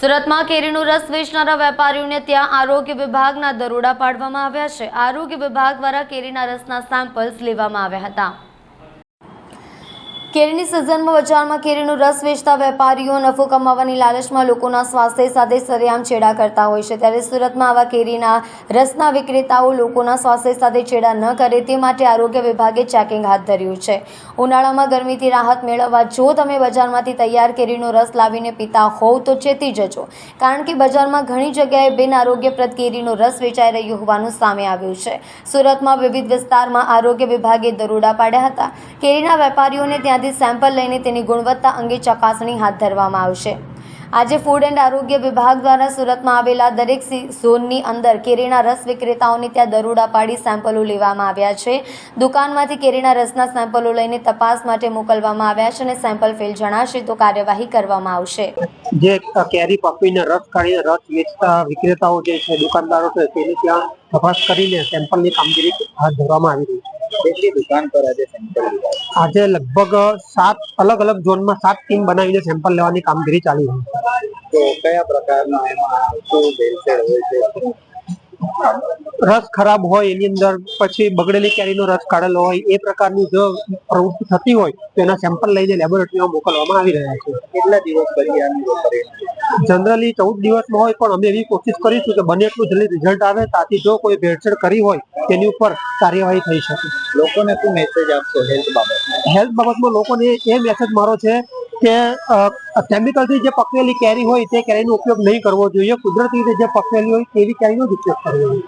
સુરતમાં કેરીનો રસ વેચનારા વેપારીઓને ત્યાં આરોગ્ય વિભાગના દરોડા પાડવામાં આવ્યા છે. આરોગ્ય વિભાગ દ્વારા કેરીના રસના સેમ્પલ્સ લેવામાં આવ્યા હતા. કેરીની સિઝનમાં બજારમાં કેરીનો રસ વેચતા વેપારીઓ નફો કમાવાની લાલચમાં લોકોના સ્વાસ્થ્ય સાથે સરેઆમ છેડા કરતા હોય છે. ત્યારે સુરતમાં આવા કેરીના રસના વિક્રેતાઓ લોકોના સ્વાસ્થ્ય સાથે છેડા ન કરે તે માટે આરોગ્ય વિભાગે ચેકિંગ હાથ ધર્યું છે. ઉનાળામાં ગરમીથી રાહત મેળવવા જો તમે બજારમાંથી તૈયાર કેરીનો રસ લાવીને પીતા હોવ તો ચેતી જજો. કારણ કે બજારમાં ઘણી જગ્યાએ બિન આરોગ્યપ્રદ કેરીનો રસ વેચાઈ રહ્યો હોવાનું સામે આવ્યું છે. સુરતમાં વિવિધ વિસ્તારમાં આરોગ્ય વિભાગે દરોડા પાડ્યા હતા. કેરીના વેપારીઓને ત્યાંથી સેમ્પલ લઈને તેની ગુણવત્તા અંગે ચકાસણી હાથ ધરવામાં આવશે. આજે ફૂડ એન્ડ આરોગ્ય વિભાગ દ્વારા સુરતમાં આવેલા દરેક ઝોનની અંદર કેરીના રસ વિક્રેતાઓને ત્યાં દરોડા પાડી સેમ્પલો લેવામાં આવ્યા છે. દુકાનમાંથી કેરીના રસના સેમ્પલો લઈને તપાસ માટે મોકલવામાં આવ્યા છે અને સેમ્પલ ફેલ જણાશે તો કાર્યવાહી કરવામાં આવશે. જે કેરી પકવીને રસ કાઢીને રસ વેચતા વિક્રેતાઓ જે છે, દુકાનદારો છે, તેની ત્યાં તપાસ કરીને સેમ્પલની કામગીરી હાથ ધરવામાં આવી રહી છે. કેટલી દુકાન પર આજે સેમ્પલ આજે લગભગ સાત અલગ અલગ ઝોનમાં સાત ટીમ બનાવીને સેમ્પલ લેવાની કામગીરી ચાલી રહી છે. તો કયા પ્રકારના એમાં શું ભેળસેળ હોય છે? રસ ખરાબ હોય એની અંદર પછી બગડેલી કેરીનો રસ કાઢેલો હોય એ પ્રકારની જો પ્રવૃત્તિ થતી હોય તો એના સેમ્પલ લઈને લેબોરેટરીમાં મોકલવામાં આવી રહ્યા છે. કેટલા દિવસ પછી આની જનરલી ચૌદ દિવસમાં હોય પણ અમે એવી કોશિશ કરીશું કે બને એટલું જલ્દી રિઝલ્ટ આવે તાથી જો કોઈ ભેળસેળ કરી હોય તેની ઉપર કાર્યવાહી થઈ શકે. લોકોને શું મેસેજ આપશો હેલ્થ બાબત? હેલ્થ બાબતમાં લોકોને એ મેસેજ મારો છે કે કેમિકલથી જે પકવેલી કેરી હોય તે કેરીનો ઉપયોગ નહીં કરવો જોઈએ. કુદરતી રીતે જે પકવેલી હોય તેવી કેરીનો જ ઉપયોગ કરવો જોઈએ.